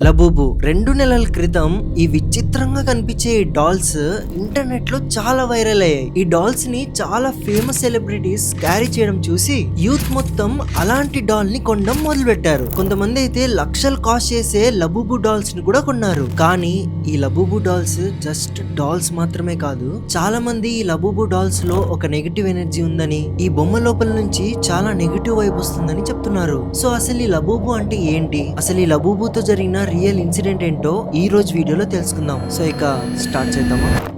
లబూబు రెండు నెలల క్రితం ఈ విచిత్రంగా కనిపించే ఈ డాల్స్ ఇంటర్నెట్లో చాలా వైరల్ అయ్యాయి. ఈ డాల్స్ని చాలా ఫేమస్ సెలబ్రిటీస్ క్యారీ చేయడం చూసి యూత్ మొత్తం అలాంటి డాల్ని కొనడం మొదలు పెట్టారు కొంతమంది అయితే లక్షలు కాస్ట్ చేసే లబూబు డాల్స్ని కూడా కొన్నారు. కానీ ఈ లబూబు డాల్స్ జస్ట్ డాల్స్ మాత్రమే కాదు చాలా మంది ఈ లబూబు డాల్స్లో ఒక నెగిటివ్ ఎనర్జీ ఉందని ఈ బొమ్మ లోపల నుంచి చాలా నెగటివ్ వైబ్ వస్తుందని చెప్తున్నారు. సో అసలు ఈ లబూబు అంటే ఏంటి? అసలు ఈ లబూబుతో జరిగిన రియల్ ఇన్సిడెంట్ ఏంటో ఈ రోజు వీడియోలో తెలుసుకుందాం. సో ఇక స్టార్ట్ చేద్దామా?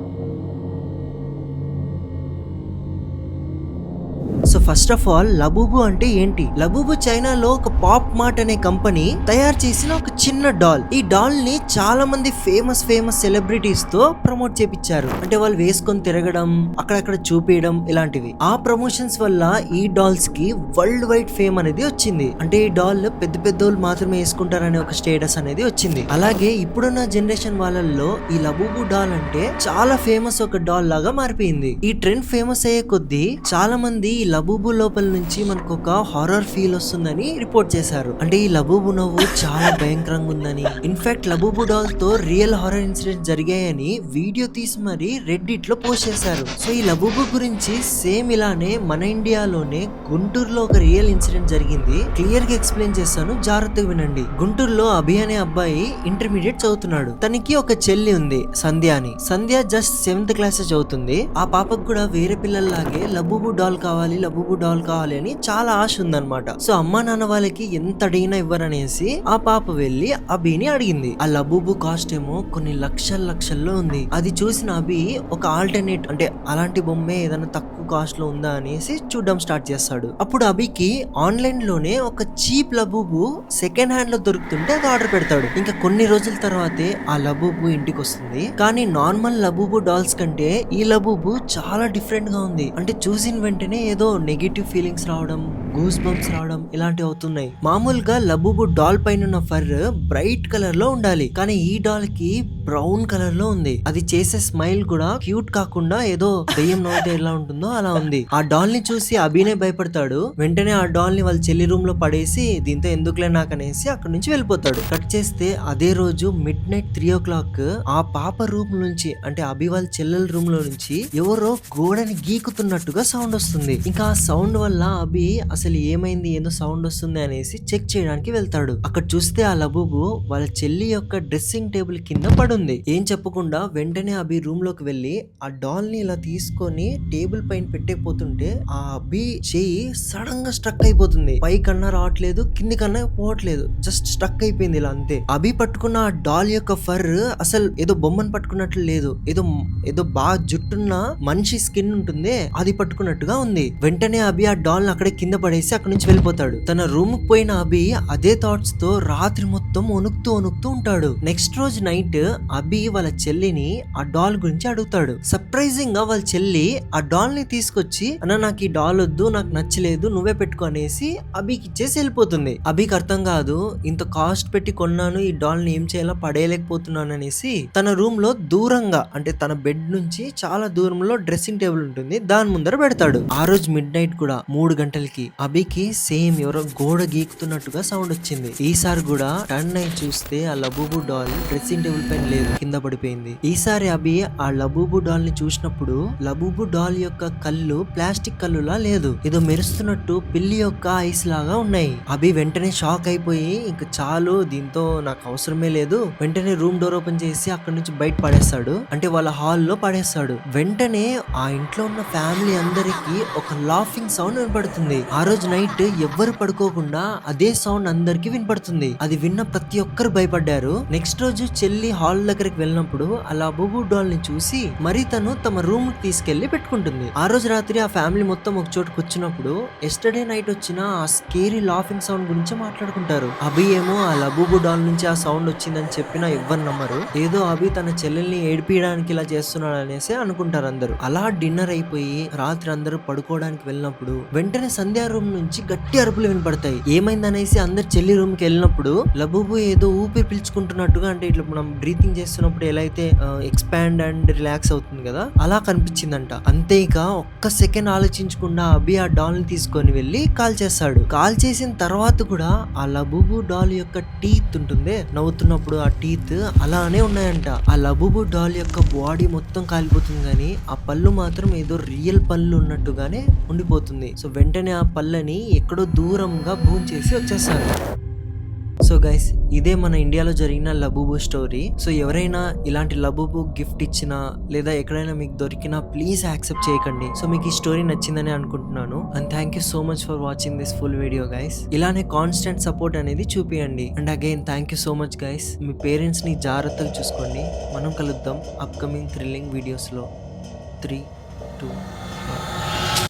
So first of all Labubu అంటే ఏంటి? లబూబు చైనాలో ఒక పాప్ మార్ట్ అనే కంపెనీ తయారు చేసిన ఒక చిన్న డాల్ ఈ డాల్ని చాలా మంది ఫేమస్ ఫేమస్ సెలబ్రిటీస్తో ప్రమోట్ చేపించారు. అంటే వాళ్ళు వేసుకొని తిరగడం అక్కడక్కడ చూపించడం ఇలాంటివి. ఆ ప్రమోషన్స్ వల్ల ఈ డాల్స్కి వరల్డ్ వైడ్ ఫేమ్ అనేది వచ్చింది. అంటే ఈ డాల్ పెద్ద పెద్ద వాళ్ళు మాత్రమే వేసుకుంటారనే ఒక స్టేటస్ అనేది వచ్చింది. అలాగే ఇప్పుడున్న జనరేషన్ వాళ్ళల్లో ఈ లబూబు డాల్ అంటే చాలా ఫేమస్ ఒక డాల్ లాగా మారిపోయింది. ఈ ట్రెండ్ ఫేమస్ అయ్యే కొద్దీ చాలా మంది ఈ లబూబు లోపల నుంచి మనకు ఒక హారర్ ఫీల్ వస్తుందని రిపోర్ట్ చేశారు. అంటే ఈ లబూబు నవ్వు చాలా భయంకరంగా ఉందని. ఇన్ఫాక్ట్ లబూబు డాల్తో రియల్ హారర్ ఇన్సిడెంట్ జరిగాయని వీడియో తీసి మరీ రెడ్డిట్లో పోస్ట్ చేశారు. సో ఈ లబూబు గురించి సేమ్ ఇలానే మన ఇండియాలోనే గుంటూరులో ఒక రియల్ ఇన్సిడెంట్ జరిగింది. క్లియర్గా ఎక్స్ప్లెయిన్ చేస్తాను. జాగ్రత్తగా వినండి. గుంటూరులో అభి అనే అబ్బాయి ఇంటర్మీడియట్ చదువుతున్నాడు. తనకి ఒక చెల్లి ఉంది సంధ్య అని సంధ్య జస్ట్ సెవెంత్ క్లాస్ చదువుతుంది. ఆ పాపకు కూడా వేరే పిల్లల్లాగే లబూబు డాల్ కావాలి లబుబు డాల్ కావాలి అని చాలా ఆశ ఉందన్నమాట. సో అమ్మా నాన్న వాళ్ళకి ఎంత అడిగినా ఇవ్వరనేసి ఆ పాప వెళ్ళి అభిని అడిగింది. ఆ లబుబు కాస్ట్ ఏమో కొన్ని లక్షల లక్షల్లో ఉంది. అది చూసిన అభి ఒక ఆల్టర్నేట్ అంటే అలాంటి బొమ్మే ఏదైనా తక్కువ కాస్ట్లో ఉందా అనేసి చూడడం స్టార్ట్ చేస్తాడు. అప్పుడు అభికి ఆన్లైన్లోనే ఒక చీప్ లబూబు సెకండ్ హ్యాండ్లో దొరుకుతుంటే అది ఆర్డర్ పెడతాడు. ఇంకా కొన్ని రోజుల తర్వాతే ఆ లబూబు ఇంటికి వస్తుంది కానీ నార్మల్ లబూబు డాల్స్ కంటే ఈ లబూబు చాలా డిఫరెంట్గా ఉంది. అంటే చూసిన వెంటనే ఏదో నెగిటివ్ ఫీలింగ్స్ రావడం గూస్ బంప్స్ రావడం ఇలాంటివి అవుతున్నాయి. మామూలుగా లబూబు డాల్ పైన ఉన్న ఫర్ బ్రైట్ కలర్లో ఉండాలి. కానీ ఈ డాల్కి బ్రౌన్ కలర్లో ఉంది. అది చేసే స్మైల్ కూడా క్యూట్ కాకుండా ఏదో దెయ్యం నవ్వుతే ఎలా ఉంటుందో అలా ఉంది. ఆ డాల్ని చూసి అభినే భయపడతాడు. వెంటనే ఆ డాల్ని వాళ్ళ చెల్లి రూమ్లో పడేసి దీంతో ఎందుకులే నాకనేసి అక్కడ నుంచి వెళ్ళిపోతాడు. కట్ చేస్తే అదే రోజు midnight three o'clock ఆ పాప రూమ్ నుంచి అంటే అభి వాళ్ళ చెల్లెల రూమ్లో నుంచి ఎవరో గోడని గీకుతున్నట్టుగా సౌండ్ వస్తుంది. ఇంకా ఆ సౌండ్ వల్ల అభి అసలు ఏమైంది ఏదో సౌండ్ వస్తుంది అనేసి చెక్ చేయడానికి వెళ్తాడు. అక్కడ చూస్తే ఆ లబూబు వాళ్ళ చెల్లి యొక్క డ్రెస్సింగ్ టేబుల్ కింద పడుంది. ఏం చెప్పకుండా వెంటనే అభి రూమ్లోకి వెళ్ళి ఆ డాల్ని ఇలా తీసుకొని టేబుల్ పైన పెట్టేపోతుంటే ఆ బి చేయి సడన్గా స్ట్రక్ అయిపోతుంది. పై కన్నా రావట్లేదు కింది కన్నా పోవట్లేదు. జస్ట్ స్ట్రక్ అయిపోయింది ఇలా అంతే. అభి పట్టుకున్న ఆ డాల్ యొక్క ఫర్ అసలు ఏదో బొమ్మను పట్టుకున్నట్లు లేదు. ఏదో ఏదో బాగా జుట్టున్న మనిషి స్కిన్ ఉంటుంది అది పట్టుకున్నట్టుగా ఉంది. వెంటనే అభి ఆ డాల్ అక్కడే కింద పడేసి అక్కడ నుంచి వెళ్ళిపోతాడు. తన రూమ్ పోయిన అభి అదే థాట్స్తో రాత్రి మొత్తం వణుకుతూ వణుకుతూ ఉంటాడు. నెక్స్ట్ రోజు నైట్ అభి వాళ్ళ చెల్లిని ఆ డాల్ గురించి అడుగుతాడు. సర్ప్రైజింగ్గా వాళ్ళ చెల్లి ఆ డాల్ని తీసుకొచ్చి అన్న నాకు ఈ డాల్ వద్దు నాకు నచ్చలేదు నువ్వే పెట్టుకో అనేసి అభికి ఇచ్చేసి వెళ్ళిపోతుంది. అభికి అర్థం కాదు ఇంత కాస్ట్ పెట్టి కొన్నాను ఈ డాల్ని ఏం చేయాలో పడేయలేకపోతున్నాను అనేసి తన రూమ్లో దూరంగా అంటే తన బెడ్ నుంచి చాలా దూరంలో డ్రెస్సింగ్ టేబుల్ ఉంటుంది దాని ముందర పెడతాడు. ఆ రోజు మిడ్ నైట్ కూడా మూడు గంటలకి అభికి సేమ్ ఎవరో గోడ గీకుతున్నట్టుగా సౌండ్ వచ్చింది. ఈసారి కూడా టర్న్ అయి చూస్తే ఆ లబూబు డాల్ డ్రెస్సింగ్ టేబుల్ పైన లేదు కింద పడిపోయింది. ఈసారి అభి ఆ లబూబు డాల్ని చూసినప్పుడు లబూబు డాల్ యొక్క కళ్ళు ప్లాస్టిక్ కళ్ళులా లేదు. ఏదో మెరుస్తున్నట్టు పిల్లి యొక్క ఐస్ లాగా ఉన్నాయి. అభి వెంటనే షాక్ అయిపోయి ఇంక చాలు దీంతో నాకు అవసరమే లేదు. వెంటనే రూమ్ డోర్ ఓపెన్ చేసి అక్కడ నుంచి బయట పడేస్తాడు. అంటే వాళ్ళ హాల్లో పడేస్తాడు. వెంటనే ఆ ఇంట్లో ఉన్న ఫ్యామిలీ అందరికి ఒక లాఫింగ్ సౌండ్ వినపడుతుంది. ఆ రోజు నైట్ ఎవ్వరు పడుకోకుండా అదే సౌండ్ అందరికి వినపడుతుంది. అది విన్న ప్రతి ఒక్కరు భయపడ్డారు. నెక్స్ట్ రోజు చెల్లి హాల్ దగ్గరికి వెళ్ళినప్పుడు అలా బుబు డాల్ని చూసి మరి తను తమ రూమ్కి తీసుకెళ్ళి పెట్టుకుంటుంది. ఆ రోజు రాత్రి ఆ ఫ్యామిలీ మొత్తం ఒక చోట కూర్చున్నప్పుడు ఎస్టర్డే నైట్ వచ్చిన ఆ స్కేరీ లాఫింగ్ సౌండ్ గురించి మాట్లాడుకుంటారు. అభి ఏమో ఆ లబూబు డాల్ నుంచి ఆ సౌండ్ వచ్చిందని చెప్పినా ఎవ్వరు నమ్మరు. ఏదో అభి తన చెల్లెల్ని ఏడిపించడానికి ఇలా చేస్తున్నాడు అనేసి అనుకుంటారు అందరూ. అలా డిన్నర్ అయిపోయి రాత్రి అందరూ పడుకోవడానికి వెళ్ళినప్పుడు వెంటనే సంధ్యా రూమ్ నుంచి గట్టి అరుపులు వినపడతాయి. ఏమైందనేసి అందరు చెల్లి రూమ్కి వెళ్ళినప్పుడు లబూబు ఏదో ఊపిరి పీల్చుకుంటున్నట్టుగా అంటే ఇట్లా మనం బ్రీతింగ్ చేస్తున్నప్పుడు ఎలా అయితే ఎక్స్పాండ్ అండ్ రిలాక్స్ అవుతుంది కదా అలా కనిపించిందంట. అంతే ఒక్క సెకండ్ ఆలోచించకుండా అభి ఆ డాల్ని తీసుకొని వెళ్ళి కాల్ చేస్తాడు. కాల్ చేసిన తర్వాత కూడా ఆ లబుబు డాల్ యొక్క టీత్ ఉంటుంది నవ్వుతున్నప్పుడు ఆ టీత్ అలానే ఉన్నాయంట. ఆ లబుబు డాల్ యొక్క బాడీ మొత్తం కాలిపోతుంది కానీ ఆ పళ్ళు మాత్రం ఏదో రియల్ పళ్ళు ఉన్నట్టుగానే ఉండిపోతుంది. సో వెంటనే ఆ పళ్ళని ఎక్కడో దూరంగా భూమి చేసి వచ్చేస్తారు సో గైస్ ఇదే మన ఇండియాలో జరిగిన లబూబు స్టోరీ సో ఎవరైనా ఇలాంటి లబూబు గిఫ్ట్ ఇచ్చినా లేదా ఎక్కడైనా మీకు దొరికినా ప్లీజ్ యాక్సెప్ట్ చేయకండి. సో మీకు ఈ స్టోరీ నచ్చిందని అనుకుంటున్నాను. And thank you so much for watching this full video guys ఇలానే కాన్స్టెంట్ సపోర్ట్ అనేది చూపియండి. And again thank you so much guys మీ పేరెంట్స్ని చూసుకోండి. మనం కలుద్దాం అప్కమింగ్ థ్రిల్లింగ్ వీడియోస్లో. Three two